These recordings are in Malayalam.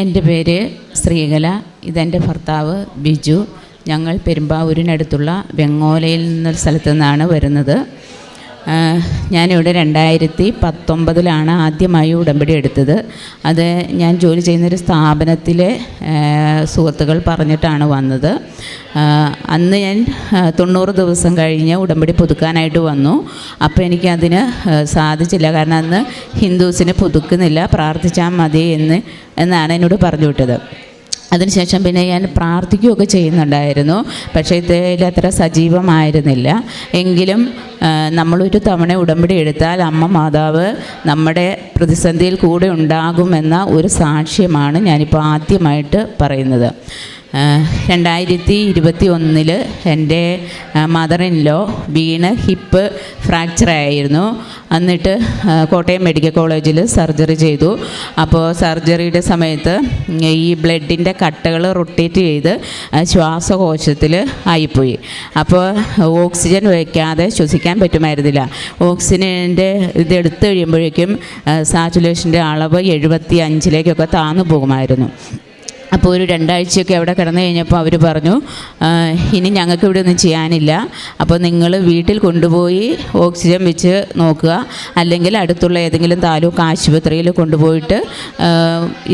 എന്റെ പേര് ശ്രീകല. ഇതെന്റെ ഭർത്താവ് ബിജു. ഞങ്ങൾ പെരുമ്പാവൂരിനടുത്തുള്ള വെങ്ങോലയിൽ നിന്നൊരു സ്ഥലത്തു നിന്നാണ് വരുന്നത്. ഞാനിവിടെ രണ്ടായിരത്തി പത്തൊമ്പതിലാണ് ആദ്യമായി ഉടമ്പടി എടുത്തത്. അത് ഞാൻ ജോലി ചെയ്യുന്നൊരു സ്ഥാപനത്തിലെ സുഹൃത്തുക്കൾ പറഞ്ഞിട്ടാണ് വന്നത്. അന്ന് ഞാൻ തൊണ്ണൂറ് ദിവസം കഴിഞ്ഞ് ഉടമ്പടി പുതുക്കാനായിട്ട് വന്നു. അപ്പോൾ എനിക്കതിന് സാധിച്ചില്ല. കാരണം അന്ന് ഹിന്ദുസിന് പുതുക്കുന്നില്ല പ്രാർത്ഥിച്ചാൽ മതി എന്ന് എന്നാണ് എന്നോട് പറഞ്ഞു വിട്ടത്. അതിനുശേഷം പിന്നെ ഞാൻ പ്രാർത്ഥിക്കുകയൊക്കെ ചെയ്യുന്നുണ്ടായിരുന്നു. പക്ഷേ ഇതിൽ അത്ര സജീവമായിരുന്നില്ല. എങ്കിലും നമ്മളൊരു തവണ ഉടമ്പടി എടുത്താൽ അമ്മ മാതാവ് നമ്മുടെ പ്രതിസന്ധിയിൽ കൂടെ ഉണ്ടാകുമെന്ന ഒരു സാക്ഷ്യമാണ് ഞാനിപ്പോൾ ആദ്യമായിട്ട് പറയുന്നത്. രണ്ടായിരത്തി ഇരുപത്തി ഒന്നിൽ എന്റെ മദർ ഇൻ ലോ വീണ് ഹിപ്പ് ഫ്രാക്ചർ ആയിരുന്നു എന്നിട്ട് കോട്ടയം മെഡിക്കൽ കോളേജിൽ സർജറി ചെയ്തു. അപ്പോൾ സർജറിയുടെ സമയത്ത് ഈ ബ്ലഡിന്റെ കട്ടകൾ റൊട്ടേറ്റ് ചെയ്ത് ശ്വാസകോശത്തിൽ ആയിപ്പോയി. അപ്പോൾ ഓക്സിജൻ വയ്ക്കാതെ ശ്വസിക്കാൻ പറ്റുമായിരുന്നില്ല. ഓക്സിജന്റെ ഇതെടുത്ത് കഴിയുമ്പോഴേക്കും സാച്ചുലേഷന്റെ അളവ് എഴുപത്തി അഞ്ചിലേക്കൊക്കെ താന്നു പോകുമായിരുന്നു. അപ്പോൾ ഒരു രണ്ടാഴ്ചയൊക്കെ അവിടെ കിടന്നു കഴിഞ്ഞപ്പോൾ അവർ പറഞ്ഞു ഇനി ഞങ്ങൾക്ക് ഇവിടെ ഒന്നും ചെയ്യാനില്ല. അപ്പോൾ നിങ്ങൾ വീട്ടിൽ കൊണ്ടുപോയി ഓക്സിജൻ വെച്ച് നോക്കുക. അല്ലെങ്കിൽ അടുത്തുള്ള ഏതെങ്കിലും താലൂക്ക് ആശുപത്രിയിൽ കൊണ്ടുപോയിട്ട്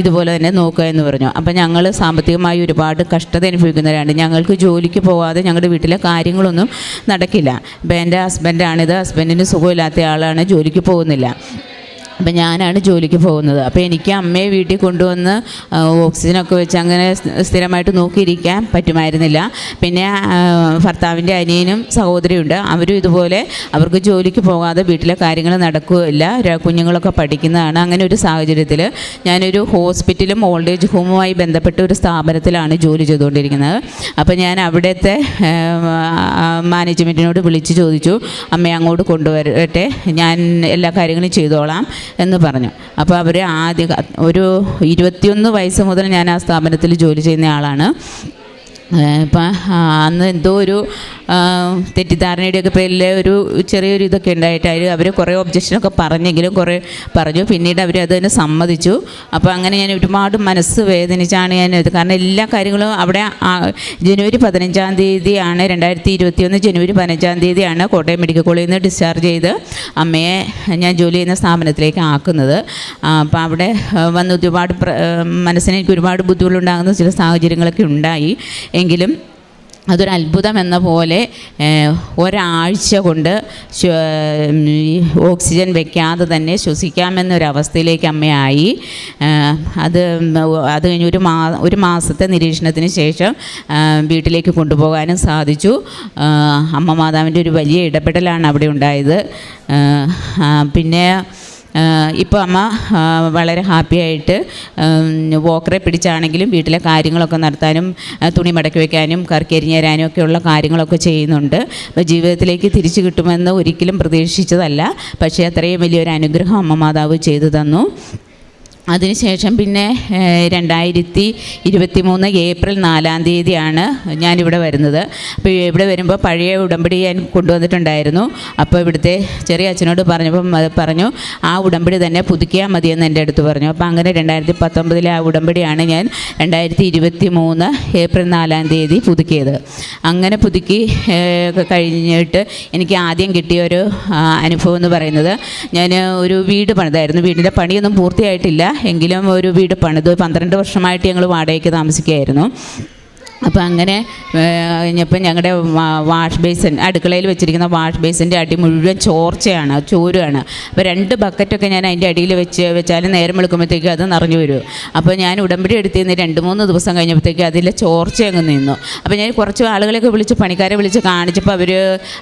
ഇതുപോലെ തന്നെ നോക്കുക എന്ന് പറഞ്ഞു. അപ്പോൾ ഞങ്ങൾ സാമ്പത്തികമായി ഒരുപാട് കഷ്ടത അനുഭവിക്കുന്നവരാണ്. ഞങ്ങൾക്ക് ജോലിക്ക് പോകാതെ ഞങ്ങളുടെ വീട്ടിലെ കാര്യങ്ങളൊന്നും നടക്കില്ല. ഇപ്പം എന്റെ ഹസ്ബൻഡാണിത് ഹസ്ബൻഡിന് സുഖമില്ലാത്ത ആളാണ്. ജോലിക്ക് പോകുന്നില്ല. അപ്പം ഞാനാണ് ജോലിക്ക് പോകുന്നത്. അപ്പോൾ എനിക്ക് അമ്മയെ വീട്ടിൽ കൊണ്ടുവന്ന് ഓക്സിജനൊക്കെ വെച്ച് അങ്ങനെ സ്ഥിരമായിട്ട് നോക്കിയിരിക്കാൻ പറ്റുമായിരുന്നില്ല. പിന്നെ ഭർത്താവിന്റെ അനിയനും സഹോദരിയുണ്ട്. അവരും ഇതുപോലെ അവർക്ക് ജോലിക്ക് പോകാതെ വീട്ടിലെ കാര്യങ്ങൾ നടക്കുകയില്ല. കുഞ്ഞുങ്ങളൊക്കെ പഠിക്കുന്നതാണ് അങ്ങനെ ഒരു സാഹചര്യത്തിൽ ഞാനൊരു ഹോസ്പിറ്റലും ഓൾഡ് ഏജ് ഹോമുമായി ബന്ധപ്പെട്ട ഒരു സ്ഥാപനത്തിലാണ് ജോലി ചെയ്തുകൊണ്ടിരിക്കുന്നത്. അപ്പോൾ ഞാൻ അവിടുത്തെ മാനേജ്മെന്റിനോട് വിളിച്ച് ചോദിച്ചു അമ്മയെ അങ്ങോട്ട് കൊണ്ടുവരട്ടെ. ഞാൻ എല്ലാ കാര്യങ്ങളും ചെയ്തോളാം. എന്ന് പറഞ്ഞു. അപ്പോൾ അവർ ആദ്യ ഒരു ഇരുപത്തിയൊന്ന് വയസ്സ് മുതൽ ഞാൻ ആ സ്ഥാപനത്തിൽ ജോലി ചെയ്യുന്ന ആളാണ്. ഇപ്പം അന്ന് എന്തോ ഒരു തെറ്റിദ്ധാരണയുടെയൊക്കെ പേരിൽ ഒരു ചെറിയൊരു ഇതൊക്കെ ഉണ്ടായിട്ടായിരുന്നു അവർ കുറേ ഒബ്ജക്ഷനൊക്കെ പറഞ്ഞെങ്കിലും കുറേ പറഞ്ഞു. പിന്നീട് അവർ അതിനെ സമ്മതിച്ചു. അപ്പോൾ അങ്ങനെ ഞാൻ ഒരുപാട് മനസ്സ് വേദനിച്ചാണ് ഞാൻ ഇത്. കാരണം എല്ലാ കാര്യങ്ങളും അവിടെ ജനുവരി പതിനഞ്ചാം തീയതിയാണ് രണ്ടായിരത്തി ഇരുപത്തിയൊന്ന് ജനുവരി പതിനഞ്ചാം തീയതിയാണ് കോട്ടയം മെഡിക്കൽ കോളേജിൽ നിന്ന് ഡിസ്ചാർജ് ചെയ്ത് അമ്മയെ ഞാൻ ജോലി ചെയ്യുന്ന സ്ഥാപനത്തിലേക്ക് ആക്കുന്നത്. അപ്പോൾ അവിടെ വന്ന് ഒരുപാട് മനസ്സിന് എനിക്ക് ഒരുപാട് ബുദ്ധിമുട്ടുണ്ടാകുന്ന ചില സാഹചര്യങ്ങളൊക്കെ ഉണ്ടായി. എങ്കിലും അതൊരു അത്ഭുതം എന്ന പോലെ ഒരാഴ്ച കൊണ്ട് ഓക്സിജൻ വെക്കാതെ തന്നെ ശ്വസിക്കാമെന്നൊരവസ്ഥയിലേക്ക് അമ്മയായി. അത് അത് കഴിഞ്ഞ് ഒരു മാ ഒരു മാസത്തെ നിരീക്ഷണത്തിന് ശേഷം വീട്ടിലേക്ക് കൊണ്ടുപോകാനും സാധിച്ചു. അമ്മ മാതാവിന്റെ ഒരു വലിയ ഇടപെടലാണ് അവിടെ ഉണ്ടായത്. പിന്നെ ഇപ്പോൾ അമ്മ വളരെ ഹാപ്പി ആയിട്ട് വോക്കറെ പിടിച്ചാണെങ്കിലും വീട്ടിലെ കാര്യങ്ങളൊക്കെ നടത്താനും തുണി മടക്കി വയ്ക്കാനും കറിക്കരിഞ്ഞ് തരാനും ഒക്കെയുള്ള കാര്യങ്ങളൊക്കെ ചെയ്യുന്നുണ്ട്. അപ്പോൾ ജീവിതത്തിലേക്ക് തിരിച്ചു കിട്ടുമെന്ന് ഒരിക്കലും പ്രതീക്ഷിച്ചതല്ല. പക്ഷേ അത്രയും വലിയൊരു അനുഗ്രഹം അമ്മ മാതാവ് ചെയ്തു തന്നു. അതിനുശേഷം പിന്നെ രണ്ടായിരത്തി ഇരുപത്തി മൂന്ന് ഏപ്രിൽ നാലാം തീയതിയാണ് ഞാനിവിടെ വരുന്നത്. അപ്പോൾ ഇവിടെ വരുമ്പോൾ പഴയ ഉടമ്പടി ഞാൻ കൊണ്ടുവന്നിട്ടുണ്ടായിരുന്നു. അപ്പോൾ ഇവിടുത്തെ ചെറിയ അച്ഛനോട് പറഞ്ഞപ്പം അത് പറഞ്ഞു ആ ഉടമ്പടി തന്നെ പുതുക്കിയാൽ മതിയെന്ന് എന്റെ അടുത്ത് പറഞ്ഞു. അപ്പോൾ അങ്ങനെ രണ്ടായിരത്തി പത്തൊമ്പതിലെ ആ ഉടമ്പടിയാണ് ഞാൻ രണ്ടായിരത്തി ഇരുപത്തി മൂന്ന് ഏപ്രിൽ നാലാം തീയതി പുതുക്കിയത്. അങ്ങനെ പുതുക്കി കഴിഞ്ഞിട്ട് എനിക്ക് ആദ്യം കിട്ടിയ ഒരു അനുഭവം എന്ന് പറയുന്നത് ഞാൻ ഒരു വീട് പണിതായിരുന്നു. വീടിന്റെ പണിയൊന്നും പൂർത്തിയായിട്ടില്ല. എങ്കിലും ഒരു വീട് പണിത് പന്ത്രണ്ട് വർഷമായിട്ട് ഞങ്ങൾ വാടകയ്ക്ക് താമസിക്കുകയായിരുന്നു. അപ്പോൾ അങ്ങനെ ഇപ്പം ഞങ്ങളുടെ വാഷ് ബേസിൻ അടുക്കളയിൽ വെച്ചിരിക്കുന്ന വാഷ് ബേസിന്റെ അടി മുഴുവൻ ചോർച്ചയാണ് ചോരുകയാണ് അപ്പോൾ രണ്ട് ബക്കറ്റൊക്കെ ഞാൻ അതിന്റെ അടിയിൽ വെച്ച് വെച്ചാൽ നേരം വെളുക്കുമ്പോഴത്തേക്കും അത് നിറഞ്ഞു വരും. അപ്പോൾ ഞാൻ ഉടമ്പടി എടുത്തിരുന്ന് രണ്ട് മൂന്ന് ദിവസം കഴിഞ്ഞപ്പോഴത്തേക്കും അതിലെ ചോർച്ച അങ്ങ് നിന്നു. അപ്പോൾ ഞാൻ കുറച്ച് ആളുകളെയൊക്കെ വിളിച്ച് പണിക്കാരെ വിളിച്ച് കാണിച്ചപ്പോൾ അവർ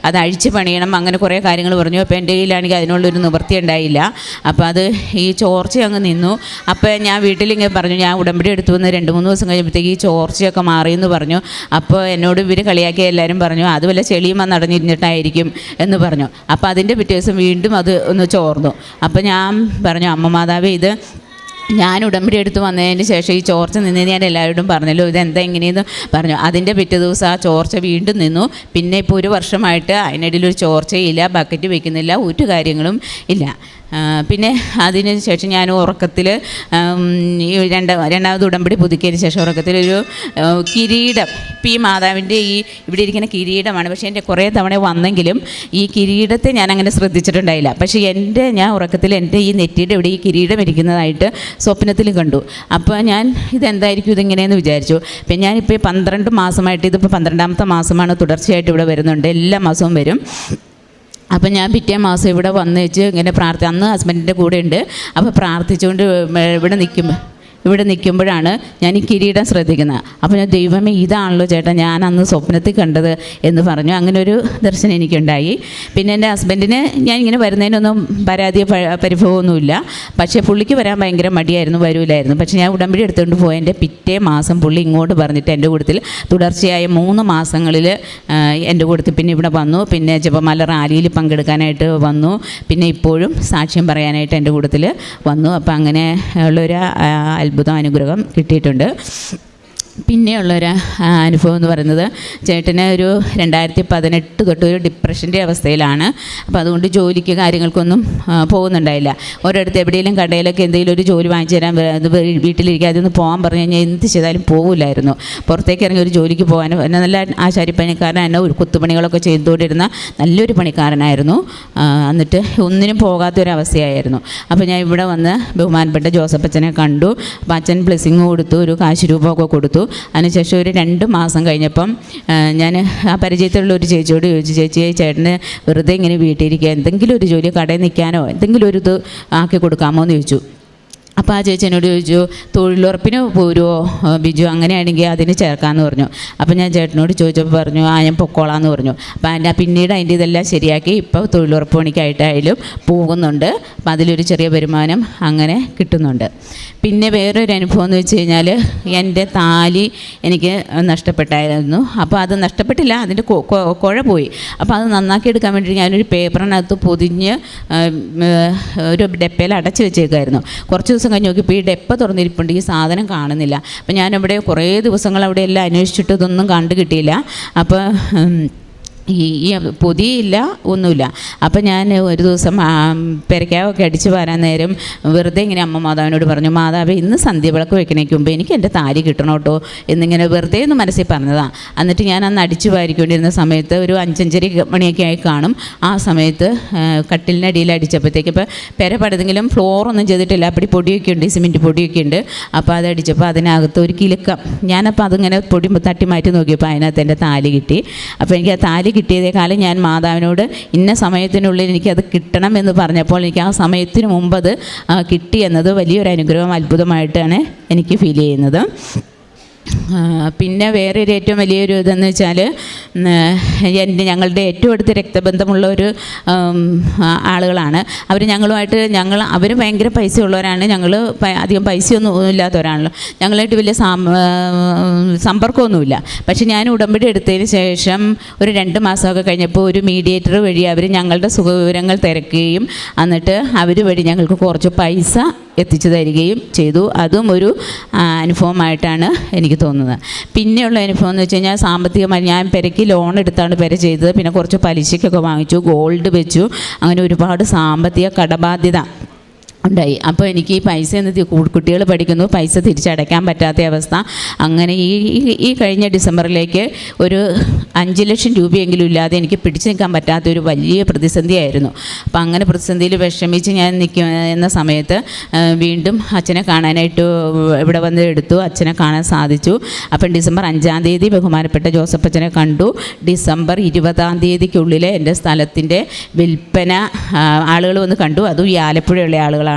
അത് അഴിച്ച് പണിയണം അങ്ങനെ കുറേ കാര്യങ്ങൾ പറഞ്ഞു. അപ്പോൾ എന്റെ കയ്യിലാണെങ്കിൽ അതിനുള്ളൊരു നിവൃത്തി ഉണ്ടായില്ല. അപ്പോൾ അത് ഈ ചോർച്ച അങ്ങ് നിന്നു. അപ്പോൾ ഞാൻ വീട്ടിലിങ്ങനെ പറഞ്ഞു ഞാൻ ഉടമ്പടി എടുത്തു വന്ന് രണ്ട് മൂന്ന് ദിവസം കഴിഞ്ഞപ്പോഴത്തേക്ക് ഈ ചോർച്ചയൊക്കെ മാറിയെന്ന് പറഞ്ഞു. അപ്പോൾ എന്നോട് ഇവർ കളിയാക്കി എല്ലാവരും പറഞ്ഞു അത് വല്ല ചെളിയും വന്ന് അടഞ്ഞിരുന്നിട്ടായിരിക്കും എന്ന് പറഞ്ഞു. അപ്പോൾ അതിന്റെ പിറ്റേ ദിവസം വീണ്ടും അത് ഒന്ന് ചോർന്നു. അപ്പോൾ ഞാൻ പറഞ്ഞു അമ്മ മാതാവേ ഇത് ഞാൻ ഉടമ്പടി എടുത്ത് വന്നതിന് ശേഷം ഈ ചോർച്ച നിന്ന് ഞാൻ എല്ലാവരോടും പറഞ്ഞല്ലോ. ഇതെന്താ എങ്ങനെയെന്ന് പറഞ്ഞു. അതിന്റെ പിറ്റേ ദിവസം ആ ചോർച്ച വീണ്ടും നിന്നു. പിന്നെ ഇപ്പോൾ ഒരു വർഷമായിട്ട് അതിനിടയിൽ ഒരു ചോർച്ചയില്ല ബക്കറ്റ് വെക്കുന്നില്ല ഒരു കാര്യങ്ങളും ഇല്ല. പിന്നെ അതിന് ശേഷം ഞാൻ ഉറക്കത്തിൽ ഈ രണ്ട് രണ്ടാമത് ഉടമ്പടി പുതുക്കിയതിന് ശേഷം ഉറക്കത്തിൽ ഒരു കിരീടം. പി മാതാവിന്റെ ഈ ഇവിടെ ഇരിക്കുന്ന കിരീടമാണ്. പക്ഷേ എന്റെ കുറേ തവണ വന്നെങ്കിലും ഈ കിരീടത്തെ ഞാൻ അങ്ങനെ ശ്രദ്ധിച്ചിട്ടുണ്ടായില്ല. പക്ഷേ എന്റെ ഞാൻ ഉറക്കത്തിൽ എന്റെ ഈ നെറ്റിയുടെ ഇവിടെ ഈ കിരീടം ഇരിക്കുന്നതായിട്ട് സ്വപ്നത്തിൽ കണ്ടു. അപ്പോൾ ഞാൻ ഇതെന്തായിരിക്കും ഇതിങ്ങനെയെന്ന് വിചാരിച്ചു. പിന്നെ ഞാനിപ്പോൾ പന്ത്രണ്ട് മാസമായിട്ട് ഇതിപ്പോൾ പന്ത്രണ്ടാമത്തെ മാസമാണ് തുടർച്ചയായിട്ട് ഇവിടെ വരുന്നുണ്ട്. എല്ലാ മാസവും വരും. അപ്പം ഞാൻ പിറ്റേ മാസം ഇവിടെ വന്ന് വെച്ച് ഇങ്ങനെ പ്രാർത്ഥി അന്ന് ഹസ്ബൻഡിന്റെ കൂടെ ഉണ്ട് അപ്പോൾ പ്രാർത്ഥിച്ചുകൊണ്ട് ഇവിടെ നിൽക്കുമ്പോൾ ഇവിടെ നിൽക്കുമ്പോഴാണ് ഞാൻ ഈ കിരീടം ശ്രദ്ധിക്കുന്നത്. അപ്പോൾ ഞാൻ ദൈവമേ ഇതാണല്ലോ ചേട്ടാ ഞാൻ അന്ന് സ്വപ്നത്തിൽ കണ്ടത് എന്ന് പറഞ്ഞു. അങ്ങനെ ഒരു ദർശനം എനിക്കുണ്ടായി. പിന്നെ എന്റെ ഹസ്ബൻഡിന് ഞാൻ ഇങ്ങനെ വരുന്നതിനൊന്നും പരാതി പരിഭവമൊന്നുമില്ല. പക്ഷേ പുള്ളിക്ക് വരാൻ ഭയങ്കര മടിയായിരുന്നു വരൂലായിരുന്നു. പക്ഷേ ഞാൻ ഉടമ്പടി എടുത്തുകൊണ്ട് എന്റെ പിറ്റേ മാസം പുള്ളി ഇങ്ങോട്ട് പറഞ്ഞിട്ട് എന്റെ കൂട്ടത്തിൽ തുടർച്ചയായ മൂന്ന് മാസങ്ങളിൽ എന്റെ കൂട്ടത്തിൽ പിന്നെ ഇവിടെ വന്നു. പിന്നെ ജപമാല റാലിയിൽ പങ്കെടുക്കാനായിട്ട് വന്നു. പിന്നെ ഇപ്പോഴും സാക്ഷ്യം പറയാനായിട്ട് എന്റെ കൂട്ടത്തിൽ വന്നു. അപ്പോൾ അങ്ങനെ ഉള്ളൊരു ആ, അത്ഭുതം അനുഗ്രഹം കിട്ടിയിട്ടുണ്ട്. പിന്നെയുള്ളൊരു അനുഭവം എന്ന് പറയുന്നത് ചേട്ടന് ഒരു രണ്ടായിരത്തി പതിനെട്ട് തൊട്ട് ഒരു ഡിപ്രഷന്റെ അവസ്ഥയിലാണ്. അപ്പോൾ അതുകൊണ്ട് ജോലിക്ക് കാര്യങ്ങൾക്കൊന്നും പോകുന്നുണ്ടായില്ല. ഓരോരുത്തർ എവിടെയെങ്കിലും കടയിലൊക്കെ എന്തെങ്കിലും ഒരു ജോലി വാങ്ങിച്ചു തരാൻ വീട്ടിലിരിക്കാതെ ഒന്ന് പോകാൻ പറഞ്ഞു കഴിഞ്ഞാൽ എന്ത് ചെയ്താലും പോകില്ലായിരുന്നു പുറത്തേക്ക് ഇറങ്ങി ഒരു ജോലിക്ക് പോകാനും എന്നെ നല്ല ആശാരിപ്പണിക്കാരൻ എന്നെ ഒരു കുത്തുപണികളൊക്കെ ചെയ്തുകൊണ്ടിരുന്ന നല്ലൊരു പണിക്കാരനായിരുന്നു. എന്നിട്ട് ഒന്നിനും പോകാത്തൊരവസ്ഥയായിരുന്നു. അപ്പോൾ ഞാൻ ഇവിടെ വന്ന് ബഹുമാനപ്പെട്ട ജോസഫ് അച്ഛനെ കണ്ടു. അപ്പം അച്ഛൻ ബ്ലെസ്സിങ് കൊടുത്തു ഒരു കാശ് രൂപമൊക്കെ കൊടുത്തു. അതിനുശേഷം ഒരു രണ്ട് മാസം കഴിഞ്ഞപ്പം ഞാൻ ആ പരിചയത്തിലുള്ള ഒരു ചേച്ചിയോട് ചോദിച്ചു ചേച്ചി ചേട്ടന് വെറുതെ ഇങ്ങനെ വീട്ടിലിരിക്കുക. എന്തെങ്കിലും ഒരു ജോലി കടയിൽ നിൽക്കാനോ എന്തെങ്കിലും ഒരു ഇത് ആക്കി കൊടുക്കാമോ? എന്ന് ചോദിച്ചു. അപ്പോൾ ആ ചേച്ചി ചോദിച്ചു തൊഴിലുറപ്പിന് പോരുമോ ബിജു അങ്ങനെയാണെങ്കിൽ അതിന് ചേർക്കാമെന്ന് പറഞ്ഞു. അപ്പോൾ ഞാൻ ചേട്ടനോട് ചോദിച്ചപ്പോൾ പറഞ്ഞു ആ ഞാൻ പൊക്കോളാന്ന് പറഞ്ഞു. അപ്പോൾ അതിന്റെ പിന്നീട് അതിന്റെ ഇതെല്ലാം ശരിയാക്കി ഇപ്പോൾ തൊഴിലുറപ്പ് പണിക്കായിട്ടായാലും പോകുന്നുണ്ട്. അപ്പം അതിലൊരു ചെറിയ വരുമാനം അങ്ങനെ കിട്ടുന്നുണ്ട്. പിന്നെ വേറൊരു അനുഭവം എന്ന് വെച്ച് കഴിഞ്ഞാൽ എന്റെ താലി എനിക്ക് നഷ്ടപ്പെട്ടായിരുന്നു. അപ്പോൾ അത് നഷ്ടപ്പെട്ടില്ല അതിന്റെ കുഴ പോയി. അപ്പോൾ അത് നന്നാക്കി എടുക്കാൻ വേണ്ടി ഞാനൊരു പേപ്പറിനകത്ത് പൊതിഞ്ഞ് ഒരു ഡെപ്പയിൽ അടച്ച് വെച്ചേക്കായിരുന്നു. കുറച്ച് ദിവസം കഴിഞ്ഞ് നോക്കി ഇപ്പോൾ ഈ ഡെപ്പ തുറന്നിരിപ്പുണ്ട് ഈ സാധനം കാണുന്നില്ല. അപ്പം ഞാനവിടെ കുറേ ദിവസങ്ങൾ അവിടെ എല്ലാം അന്വേഷിച്ചിട്ട് ഇതൊന്നും കണ്ടു കിട്ടിയില്ല അപ്പോൾ ഈ പൊതിയില്ല ഒന്നുമില്ല. അപ്പം ഞാൻ ഒരു ദിവസം പെരക്കാവൊക്കെ അടിച്ച് വരാൻ നേരം വെറുതെ ഇങ്ങനെ അമ്മ മാതാവിനോട് പറഞ്ഞു മാതാവ് ഇന്ന് സന്ധ്യവിളക്ക് വെക്കണേക്ക് മുമ്പ് എനിക്ക് എന്റെ താലി കിട്ടണം കേട്ടോ എന്നിങ്ങനെ വെറുതെ ഒന്ന് മനസ്സിൽ പറഞ്ഞതാണ് എന്നിട്ട് ഞാൻ അന്ന് അടിച്ചു വാരിക്കൊണ്ടിരുന്ന സമയത്ത് ഒരു അഞ്ചഞ്ചര മണിയൊക്കെ ആയി കാണും. ആ സമയത്ത് കട്ടിലിനടിയിൽ അടിച്ചപ്പോഴത്തേക്ക് ഇപ്പോൾ പെര പടുതെങ്കിലും ഫ്ലോറൊന്നും ചെയ്തിട്ടില്ല. അപ്പടി പൊടിയൊക്കെ ഉണ്ട് സിമെന്റ് പൊടിയൊക്കെ ഉണ്ട്. അപ്പോൾ അത് അടിച്ചപ്പോൾ അതിനകത്ത് ഒരു കിലുക്കം. ഞാനപ്പോൾ അതിങ്ങനെ പൊടി തട്ടി മാറ്റി നോക്കിയപ്പോൾ അതിനകത്ത് എന്റെ താലി കിട്ടി. അപ്പോൾ എനിക്ക് ആ താലി കിട്ടിയതേക്കാളും ഞാൻ മാതാവിനോട് ഇന്ന സമയത്തിനുള്ളിൽ എനിക്കത് കിട്ടണം എന്ന് പറഞ്ഞപ്പോൾ എനിക്ക് ആ സമയത്തിന് മുമ്പ് അത് കിട്ടി വലിയൊരു അനുഗ്രഹം അത്ഭുതമായിട്ടാണ് എനിക്ക് ഫീൽ ചെയ്യുന്നത്. പിന്നെ വേറൊരു ഏറ്റവും വലിയൊരു ഇതെന്ന് വെച്ചാൽ എന്റെ ഞങ്ങളുടെ ഏറ്റവും അടുത്ത് രക്തബന്ധമുള്ള ഒരു ആളുകളാണ്. അവർ ഞങ്ങളുമായിട്ട് ഞങ്ങൾ അവർ ഭയങ്കര പൈസ ഉള്ളവരാണ് ഞങ്ങൾ അധികം പൈസയൊന്നും ഇല്ലാത്തവരാണല്ലോ. ഞങ്ങളായിട്ട് വലിയ സമ്പർക്കമൊന്നുമില്ല. പക്ഷേ ഞാൻ ഉടമ്പടി എടുത്തതിന് ശേഷം ഒരു രണ്ട് മാസമൊക്കെ കഴിഞ്ഞപ്പോൾ ഒരു മീഡിയേറ്റർ വഴി അവർ ഞങ്ങളുടെ സുഖവിവരങ്ങൾ തിരക്കുകയും എന്നിട്ട് അവർ വഴി ഞങ്ങൾക്ക് കുറച്ച് പൈസ എത്തിച്ചു തരികയും ചെയ്തു. അതും ഒരു അനുഭവമായിട്ടാണ് എനിക്ക് തോന്നുന്നത്. പിന്നെയുള്ള അനുഭവം എന്ന് വെച്ച് കഴിഞ്ഞാൽ സാമ്പത്തികമായി ഞാൻ പെരയ്ക്ക് ലോൺ എടുത്താണ് പെര ചെയ്തത്. പിന്നെ കുറച്ച് പലിശയ്ക്കൊക്കെ വാങ്ങിച്ചു ഗോൾഡ് വെച്ചു. അങ്ങനെ ഒരുപാട് സാമ്പത്തിക കടബാധ്യത ഉണ്ടായി. അപ്പോൾ എനിക്ക് ഈ പൈസ എന്ന് കുട്ടികൾ പഠിക്കുന്നു. പൈസ തിരിച്ചടയ്ക്കാൻ പറ്റാത്ത അവസ്ഥ. അങ്ങനെ ഈ ഈ- കഴിഞ്ഞ ഡിസംബറിലേക്ക് ഒരു അഞ്ച് ലക്ഷം രൂപയെങ്കിലും ഇല്ലാതെ എനിക്ക് പിടിച്ചു നിൽക്കാൻ പറ്റാത്ത ഒരു വലിയ പ്രതിസന്ധിയായിരുന്നു. അപ്പോൾ അങ്ങനെ പ്രതിസന്ധിയിൽ വിഷമിച്ച് ഞാൻ നിൽക്കുന്ന സമയത്ത് വീണ്ടും അച്ഛനെ കാണാനായിട്ട് ഇവിടെ വന്ന് എടുത്തു. അച്ഛനെ കാണാൻ സാധിച്ചു. അപ്പം ഡിസംബർ അഞ്ചാം തീയതി ബഹുമാനപ്പെട്ട ജോസഫ് അച്ഛനെ കണ്ടു. ഡിസംബർ ഇരുപതാം തീയതിക്കുള്ളിൽ എന്റെ സ്ഥലത്തിന്റെ വിൽപ്പന ആളുകൾ വന്ന് കണ്ടു. അതും ഈ ആലപ്പുഴയുള്ള ആളുകളാണ്.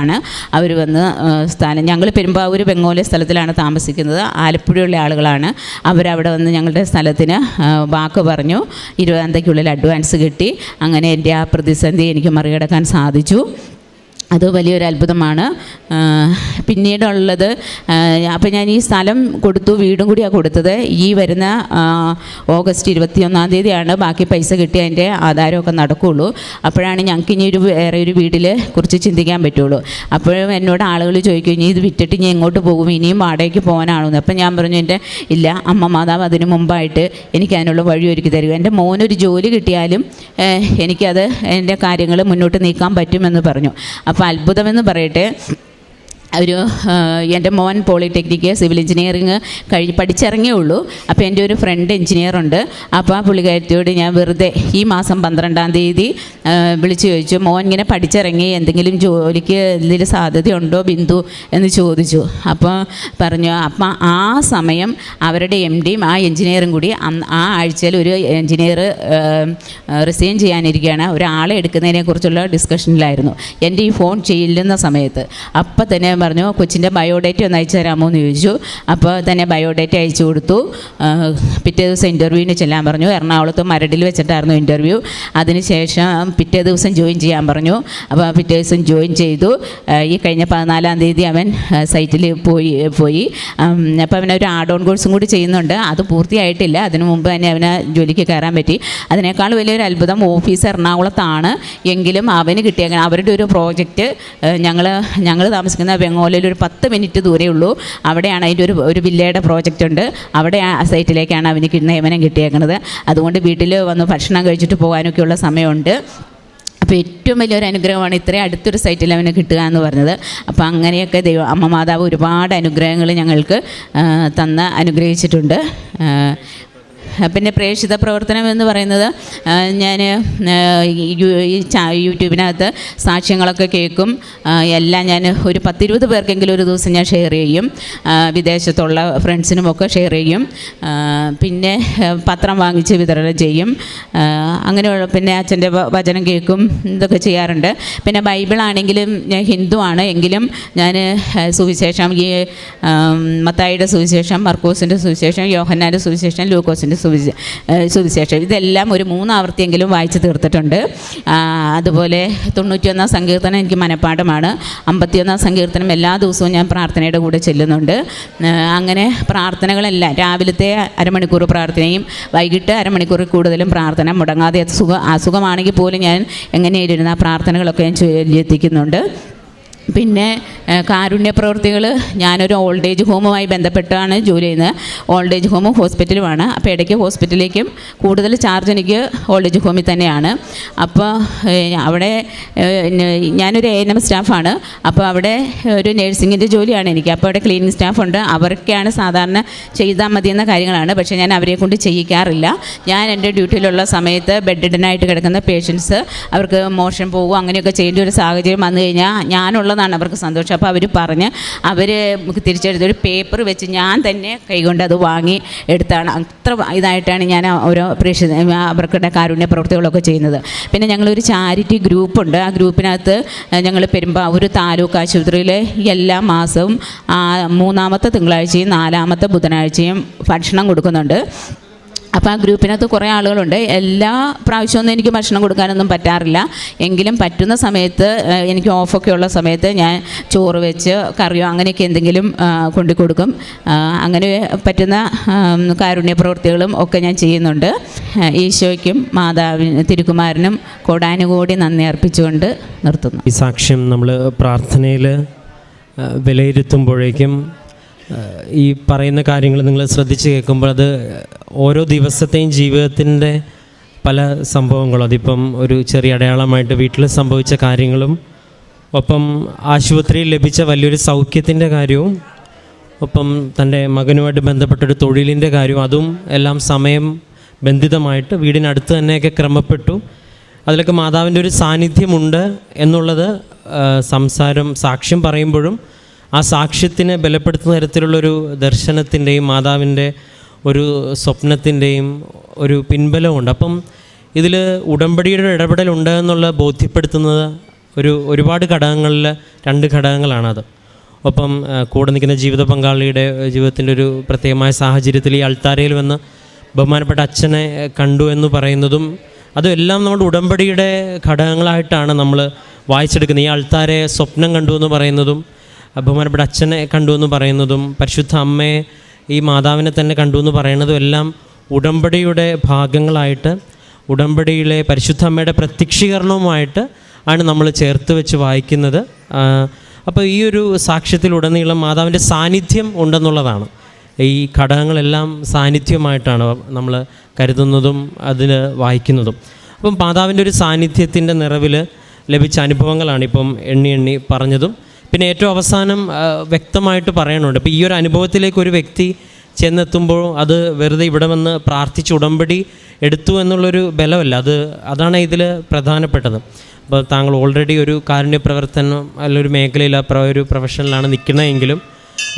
അവർ വന്ന് സ്ഥാനം ഞങ്ങൾ പെരുമ്പാവൂർ ബംഗോലെ സ്ഥലത്തിലാണ് താമസിക്കുന്നത്. ആലപ്പുഴയുള്ള ആളുകളാണ്. അവരവിടെ വന്ന് ഞങ്ങളുടെ സ്ഥലത്തിന് വാക്ക് പറഞ്ഞു. ഇരുപതാം തീയതിക്കുള്ളിൽ അഡ്വാൻസ് കിട്ടി. അങ്ങനെ എന്റെ ആ പ്രതിസന്ധി എനിക്ക് മറികടക്കാൻ സാധിച്ചു. അത് വലിയൊരു അത്ഭുതമാണ്. പിന്നീടുള്ളത് അപ്പോൾ ഞാൻ ഈ സ്ഥലം കൊടുത്തു വീടും കൂടിയാണ് കൊടുത്തത്. ഈ വരുന്ന ഓഗസ്റ്റ് ഇരുപത്തിയൊന്നാം തീയതിയാണ് ബാക്കി പൈസ കിട്ടി അതിന്റെ ആധാരമൊക്കെ നടക്കുകയുള്ളൂ അപ്പോഴാണ് ഞങ്ങൾക്ക് ഇനി ഒരു വേറെ ഒരു വീട്ടിൽ കുറിച്ച് ചിന്തിക്കാൻ പറ്റുള്ളൂ. അപ്പോഴും എന്നോട് ആളുകൾ ചോദിക്കും ഇനി ഇത് വിറ്റിട്ട് ഇനി എങ്ങോട്ട് പോകും? ഇനിയും വാടകയ്ക്ക് പോകാനാണോ എന്ന് അപ്പം ഞാൻ പറഞ്ഞു എന്റെ ഇല്ല അമ്മ മാതാവ് അതിന് മുമ്പായിട്ട് എനിക്ക് അതിനുള്ള വഴി ഒരുക്കി തരിക എന്റെ മോനൊരു ജോലി കിട്ടിയാലും എനിക്കത് എന്റെ കാര്യങ്ങൾ മുന്നോട്ട് നീക്കാൻ പറ്റുമെന്ന് പറഞ്ഞു. അത്ഭുതമെന്ന് പറയട്ടെ. ഒരു എന്റെ മോൻ പോളിടെക്നിക്ക് സിവിൽ എഞ്ചിനീയറിങ് കഴിഞ്ഞ് പഠിച്ചിറങ്ങിയേ ഉള്ളൂ. അപ്പോൾ എന്റെ ഒരു ഫ്രണ്ട് എഞ്ചിനീയറുണ്ട്. അപ്പോൾ ആ പുള്ളിക്കാരത്തിയോട് ഞാൻ വെറുതെ ഈ മാസം പന്ത്രണ്ടാം തീയതി വിളിച്ചു ചോദിച്ചു മോൻ ഇങ്ങനെ പഠിച്ചിറങ്ങി എന്തെങ്കിലും ജോലിക്ക് എന്തെങ്കിലും സാധ്യതയുണ്ടോ ബിന്ദു? എന്ന് ചോദിച്ചു. അപ്പോൾ പറഞ്ഞു അപ്പം ആ സമയം അവരുടെ എം ഡിയും ആ എഞ്ചിനീയറും കൂടി ആ ആഴ്ചയിൽ ഒരു എഞ്ചിനീയർ റിസൈൻ ചെയ്യാനിരിക്കുകയാണ്. ഒരാളെ എടുക്കുന്നതിനെക്കുറിച്ചുള്ള ഡിസ്കഷനിലായിരുന്നു. എന്റെ ഈ ഫോൺ ചെയ്യുന്ന സമയത്ത് അപ്പം തന്നെ പറഞ്ഞു കൊച്ചിന്റെ ബയോഡേറ്റ ഒന്ന് അയച്ചു തരാമോ എന്ന് ചോദിച്ചു. അപ്പോൾ തന്നെ ബയോഡേറ്റ അയച്ചു കൊടുത്തു. പിറ്റേ ദിവസം ഇന്റർവ്യൂവിന് ചെല്ലാൻ പറഞ്ഞു. എറണാകുളത്ത് മരടിൽ വെച്ചിട്ടായിരുന്നു ഇന്റർവ്യൂ അതിനുശേഷം പിറ്റേ ദിവസം ജോയിൻ ചെയ്യാൻ പറഞ്ഞു. അപ്പോൾ പിറ്റേ ദിവസം ജോയിൻ ചെയ്തു. ഈ കഴിഞ്ഞ പതിനാലാം തീയതി അവൻ സൈറ്റിൽ പോയി പോയി. അപ്പോൾ അവനൊരു ആഡ് ഓൺ കോഴ്സും കൂടി ചെയ്യുന്നുണ്ട്. അത് പൂർത്തിയായിട്ടില്ല. അതിനു മുമ്പ് തന്നെ അവന് ജോലിക്ക് കയറാൻ പറ്റി. അതിനേക്കാൾ വലിയൊരു അത്ഭുതം ഓഫീസ് എറണാകുളത്താണ്. എങ്കിലും അവന് കിട്ടിയ അവരുടെ ഒരു പ്രോജക്റ്റ് ഞങ്ങൾ ഞങ്ങൾ താമസിക്കുന്ന ബംഗോളിൽ ഒരു പത്ത് മിനിറ്റ് ദൂരേ ഉള്ളൂ. അവിടെയാണ് അതിന്റെ ഒരു ഒരു വില്ലയുടെ പ്രോജക്റ്റ് ഉണ്ട്. അവിടെ ആ സൈറ്റിലേക്കാണ് അവന് നിയമനം കിട്ടിയേക്കുന്നത്. അതുകൊണ്ട് വീട്ടിൽ വന്ന് ഭക്ഷണം കഴിച്ചിട്ട് പോകാനൊക്കെയുള്ള സമയമുണ്ട്. അപ്പോൾ ഏറ്റവും വലിയൊരു അനുഗ്രഹമാണ് ഇത്രയും അടുത്തൊരു സൈറ്റിൽ അവന് കിട്ടുക എന്ന് പറഞ്ഞത്. അപ്പോൾ അങ്ങനെയൊക്കെ ദൈവം അമ്മ മാതാവ് ഒരുപാട് അനുഗ്രഹങ്ങൾ ഞങ്ങൾക്ക് തന്ന അനുഗ്രഹിച്ചിട്ടുണ്ട്. പിന്നെ പ്രേക്ഷിത പ്രവർത്തനം എന്ന് പറയുന്നത് ഞാൻ യൂട്യൂബിനകത്ത് സാക്ഷ്യങ്ങളൊക്കെ കേൾക്കും. എല്ലാം ഞാൻ ഒരു പത്തിരുപത് പേർക്കെങ്കിലും ഒരു ദിവസം ഞാൻ ഷെയർ ചെയ്യും. വിദേശത്തുള്ള ഫ്രണ്ട്സിനുമൊക്കെ ഷെയർ ചെയ്യും. പിന്നെ പത്രം വാങ്ങിച്ച് വിതരണം ചെയ്യും. അങ്ങനെയുള്ള പിന്നെ അച്ഛന്റെ വചനം കേൾക്കും ഇതൊക്കെ ചെയ്യാറുണ്ട്. പിന്നെ ബൈബിളാണെങ്കിലും ഞാൻ ഹിന്ദു ആണ് എങ്കിലും ഞാൻ സുവിശേഷം ഈ മത്തായിയുടെ സുവിശേഷം മർക്കോസിന്റെ സുവിശേഷം യോഹന്നാന്റെ സുവിശേഷം ലൂക്കോസിന്റെ സുവിശേ ഏഹ് സുവിശേഷം. ഇതെല്ലാം ഒരു മൂന്നാവർത്തിയെങ്കിലും വായിച്ച് തീർത്തിട്ടുണ്ട്. അതുപോലെ തൊണ്ണൂറ്റിയൊന്നാം സങ്കീർത്തനം എനിക്ക് മനഃപ്പാഠമാണ്. അമ്പത്തിയൊന്നാം സങ്കീർത്തനം എല്ലാ ദിവസവും ഞാൻ പ്രാർത്ഥനയുടെ കൂടെ ചെല്ലുന്നുണ്ട്. അങ്ങനെ പ്രാർത്ഥനകളെല്ലാം. രാവിലത്തെ അരമണിക്കൂർ പ്രാർത്ഥനയും വൈകിട്ട് അരമണിക്കൂർ കൂടുതലും പ്രാർത്ഥന മുടങ്ങാതെ സുഖ അസുഖമാണെങ്കിൽ പോലും ഞാൻ എങ്ങനെയായിരുന്നു ആ പ്രാർത്ഥനകളൊക്കെ ഞാൻ ചൊല്ലിയെത്തിക്കുന്നുണ്ട് പിന്നെ കാരുണ്യ പ്രവൃത്തികൾ ഞാനൊരു ഓൾഡ് ഏജ് ഹോമുമായി ബന്ധപ്പെട്ടാണ് ജോലി ചെയ്യുന്നത്. ഓൾഡ് ഏജ് ഹോമും ഹോസ്പിറ്റലുമാണ് അപ്പോൾ ഇടയ്ക്ക് ഹോസ്പിറ്റലിലേക്കും കൂടുതൽ ചാർജ് എനിക്ക് ഓൾഡ് ഏജ് ഹോമിൽ തന്നെയാണ്. അപ്പോൾ അവിടെ ഞാനൊരു എ എൻ എം സ്റ്റാഫാണ് അപ്പോൾ അവിടെ ഒരു നേഴ്സിങ്ങിന്റെ ജോലിയാണ് എനിക്ക്. അപ്പോൾ അവിടെ ക്ലീനിങ് സ്റ്റാഫുണ്ട് അവർക്കാണ് സാധാരണ ചെയ്താൽ മതിയെന്ന കാര്യങ്ങളാണ്. പക്ഷേ ഞാൻ അവരെ കൊണ്ട് ചെയ്യിക്കാറില്ല ഞാൻ എന്റെ ഡ്യൂട്ടിയിലുള്ള സമയത്ത് ബെഡിഡനായിട്ട് കിടക്കുന്ന പേഷ്യൻസ് അവർക്ക് മോഷൻ പോകും അങ്ങനെയൊക്കെ ചെയ്യേണ്ട ഒരു സാഹചര്യം വന്നു കഴിഞ്ഞാൽ ഞാനുള്ളതാണ് അവർക്ക് സന്തോഷം. അപ്പോൾ അവർ പറഞ്ഞ് അവർ തിരിച്ചെടുത്ത് ഒരു പേപ്പർ വെച്ച് ഞാൻ തന്നെ കൈകൊണ്ട് അത് വാങ്ങി എടുത്താണ്. അത്ര ഇതായിട്ടാണ് ഞാൻ ഓരോ പ്രേക്ഷ അവർക്കുടെ കാരുണ്യ പ്രവൃത്തികളൊക്കെ ചെയ്യുന്നത്. പിന്നെ ഞങ്ങളൊരു ചാരിറ്റി ഗ്രൂപ്പുണ്ട്. ആ ഗ്രൂപ്പിനകത്ത് ഞങ്ങൾ പെരുമ്പാവൂർ താലൂക്ക് ആശുപത്രിയിൽ എല്ലാ മാസവും മൂന്നാമത്തെ തിങ്കളാഴ്ചയും നാലാമത്തെ ബുധനാഴ്ചയും ഭക്ഷണം കൊടുക്കുന്നുണ്ട്. അപ്പോൾ ആ ഗ്രൂപ്പിനകത്ത് കുറേ ആളുകളുണ്ട്. എല്ലാ പ്രാവശ്യമൊന്നും എനിക്ക് ഭക്ഷണം കൊടുക്കാനൊന്നും പറ്റാറില്ല. എങ്കിലും പറ്റുന്ന സമയത്ത് എനിക്ക് ഓഫൊക്കെ ഉള്ള സമയത്ത് ഞാൻ ചോറ് വെച്ച് കറിയോ അങ്ങനെയൊക്കെ എന്തെങ്കിലും കൊണ്ടു കൊടുക്കും. അങ്ങനെ പറ്റുന്ന കാരുണ്യ പ്രവൃത്തികളും ഒക്കെ ഞാൻ ചെയ്യുന്നുണ്ട്. ഈശോയ്ക്കും മാതാവിന് തിരുക്കുമാരനും കോടാനുകോടി നന്ദി അർപ്പിച്ചുകൊണ്ട് നിർത്തുന്നു. ഈ സാക്ഷ്യം നമ്മൾ പ്രാർത്ഥനയിൽ വിലയിരുത്തുമ്പോഴേക്കും ഈ പറയുന്ന കാര്യങ്ങൾ നിങ്ങൾ ശ്രദ്ധിച്ച് കേൾക്കുമ്പോൾ അത് ഓരോ ദിവസത്തെയും ജീവിതത്തിന്റെ പല സംഭവങ്ങളും അതിപ്പം ഒരു ചെറിയ അടയാളമായിട്ട് വീട്ടിൽ സംഭവിച്ച കാര്യങ്ങളും ഒപ്പം ആശുപത്രിയിൽ ലഭിച്ച വലിയൊരു സൗഖ്യത്തിന്റെ കാര്യവും ഒപ്പം തന്റെ മകനുമായിട്ട് ബന്ധപ്പെട്ടൊരു തൊഴിലിന്റെ കാര്യവും അതും എല്ലാം സമയം ബന്ധിതമായിട്ട് വീടിനടുത്ത് തന്നെയൊക്കെ ക്രമപ്പെട്ടു. അതിലൊക്കെ മാതാവിന്റെ ഒരു സാന്നിധ്യമുണ്ട് എന്നുള്ളത് സംസാരം സാക്ഷ്യം പറയുമ്പോഴും ആ സാക്ഷ്യത്തിനെ ബലപ്പെടുത്തുന്ന തരത്തിലുള്ളൊരു ദർശനത്തിന്റെയും മാതാവിന്റെ ഒരു സ്വപ്നത്തിന്റെയും ഒരു പിൻബലമുണ്ട്. അപ്പം ഇതിൽ ഉടമ്പടിയുടെ ഇടപെടലുണ്ട് എന്നുള്ള ബോധ്യപ്പെടുത്തുന്നത് ഒരു ഒരുപാട് ഘടകങ്ങളിൽ രണ്ട് ഘടകങ്ങളാണത്. ഒപ്പം കൂടെ നിൽക്കുന്ന ജീവിത പങ്കാളിയുടെ ജീവിതത്തിന്റെ ഒരു പ്രത്യേകമായ സാഹചര്യത്തിൽ ഈ അൾത്താരയിൽ വന്ന് ബഹുമാനപ്പെട്ട അച്ഛനെ കണ്ടു എന്ന് പറയുന്നതും അതും എല്ലാം നമ്മുടെ ഉടമ്പടിയുടെ ഘടകങ്ങളായിട്ടാണ് നമ്മൾ വായിച്ചെടുക്കുന്നത്. ഈ അൾത്താരെ സ്വപ്നം കണ്ടു എന്ന് പറയുന്നതും ബഹുമാനപ്പെട്ട അച്ഛനെ കണ്ടു എന്ന് പറയുന്നതും പരിശുദ്ധ അമ്മയെ ഈ മാതാവിനെ തന്നെ കണ്ടു എന്ന് പറയുന്നതും എല്ലാം ഉടമ്പടിയുടെ ഭാഗങ്ങളായിട്ട് ഉടമ്പടിയിലെ പരിശുദ്ധ അമ്മയുടെ പ്രത്യക്ഷീകരണവുമായിട്ട് ആണ് നമ്മൾ ചേർത്ത് വെച്ച് വായിക്കുന്നത്. അപ്പോൾ ഈ ഒരു സാക്ഷ്യത്തിലുടനീളം മാതാവിന്റെ സാന്നിധ്യം ഉണ്ടെന്നുള്ളതാണ്. ഈ ഘടകങ്ങളെല്ലാം സാന്നിധ്യമായിട്ടാണ് നമ്മൾ കരുതുന്നതും അതിൽ വായിക്കുന്നതും. അപ്പം മാതാവിന്റെ ഒരു സാന്നിധ്യത്തിന്റെ നിറവിൽ ലഭിച്ച അനുഭവങ്ങളാണ് ഇപ്പം എണ്ണി എണ്ണി പറഞ്ഞതും. പിന്നെ ഏറ്റവും അവസാനം വ്യക്തമായിട്ട് പറയണുണ്ട് ഇപ്പോൾ ഈ ഒരു അനുഭവത്തിലേക്ക് ഒരു വ്യക്തി ചെന്നെത്തുമ്പോൾ അത് വെറുതെ ഇവിടെ വന്ന് പ്രാർത്ഥിച്ച് ഉടമ്പടി എടുത്തു എന്നുള്ളൊരു ബലമല്ല. അത് അതാണ് ഇതിൽ പ്രധാനപ്പെട്ടത്. അപ്പോൾ താങ്കൾ ഓൾറെഡി ഒരു കാരുണ്യ പ്രവർത്തനം അല്ല ഒരു മേഖലയിൽ ഒരു പ്രൊഫഷനിലാണ് നിൽക്കുന്നതെങ്കിലും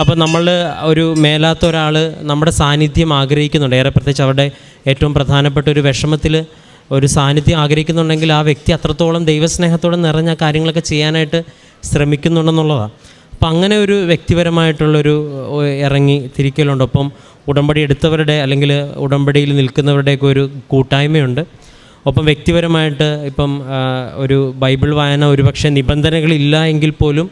അപ്പോൾ നമ്മൾ ഒരു മേലാത്ത ഒരാൾ നമ്മുടെ സാന്നിധ്യം ആഗ്രഹിക്കുന്നുണ്ട്. ഏറെ പ്രത്യേകിച്ച് അവരുടെ ഏറ്റവും പ്രധാനപ്പെട്ട ഒരു വിഷമത്തിൽ ഒരു സാന്നിധ്യം ആഗ്രഹിക്കുന്നുണ്ടെങ്കിൽ ആ വ്യക്തി അത്രത്തോളം ദൈവസ്നേഹത്തോടെ നിറഞ്ഞ കാര്യങ്ങളൊക്കെ ചെയ്യാനായിട്ട് ശ്രമിക്കുന്നുണ്ടെന്നുള്ളതാണ് അപ്പം അങ്ങനെ ഒരു വ്യക്തിപരമായിട്ടുള്ളൊരു ഇറങ്ങി തിരിക്കലുണ്ട്. ഒപ്പം ഉടമ്പടി എടുത്തവരുടെ അല്ലെങ്കിൽ ഉടമ്പടിയിൽ നിൽക്കുന്നവരുടെയൊക്കെ ഒരു കൂട്ടായ്മയുണ്ട്. ഒപ്പം വ്യക്തിപരമായിട്ട് ഇപ്പം ഒരു ബൈബിൾ വായന ഒരുപക്ഷെ നിബന്ധനകളില്ല എങ്കിൽ പോലും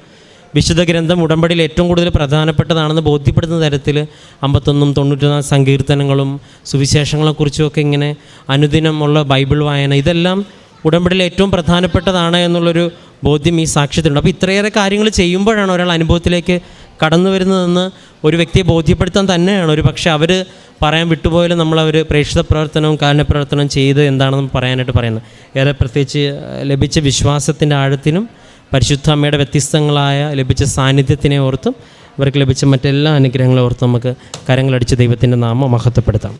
വിശുദ്ധ ഗ്രന്ഥം ഉടമ്പടിയിൽ ഏറ്റവും കൂടുതൽ പ്രധാനപ്പെട്ടതാണെന്ന് ബോധ്യപ്പെടുന്ന തരത്തിൽ അമ്പത്തൊന്നും തൊണ്ണൂറ്റൊന്നാം സങ്കീർത്തനങ്ങളും സുവിശേഷങ്ങളെക്കുറിച്ചുമൊക്കെ ഇങ്ങനെ അനുദിനമുള്ള ബൈബിൾ വായന ഇതെല്ലാം ഉടമ്പടിയിൽ ഏറ്റവും പ്രധാനപ്പെട്ടതാണ് എന്നുള്ളൊരു ബോധ്യം ഈ സാക്ഷ്യത്തിലുണ്ട്. അപ്പോൾ ഇത്രയേറെ കാര്യങ്ങൾ ചെയ്യുമ്പോഴാണ് ഒരാൾ അനുഭവത്തിലേക്ക് കടന്നു വരുന്നതെന്ന് ഒരു വ്യക്തിയെ ബോധ്യപ്പെടുത്താൻ തന്നെയാണ്. ഒരു പക്ഷേ അവർ പറയാൻ വിട്ടുപോയാലും നമ്മളവർ പ്രേക്ഷിത പ്രവർത്തനവും കാരുണ്യ പ്രവർത്തനവും ചെയ്ത് എന്താണെന്ന് പറയാനായിട്ട് പറയുന്നത്. ഏറെ പ്രത്യേകിച്ച് ലഭിച്ച വിശ്വാസത്തിന്റെ ആഴത്തിനും പരിശുദ്ധ അമ്മയുടെ വ്യത്യസ്തങ്ങളായ ലഭിച്ച സാന്നിധ്യത്തിനെ ഓർത്തും അവർക്ക് ലഭിച്ച മറ്റെല്ലാ അനുഗ്രഹങ്ങളെ ഓർത്തും നമുക്ക് കരങ്ങളടിച്ച് ദൈവത്തിന്റെ നാമം മഹത്വപ്പെടുത്താം.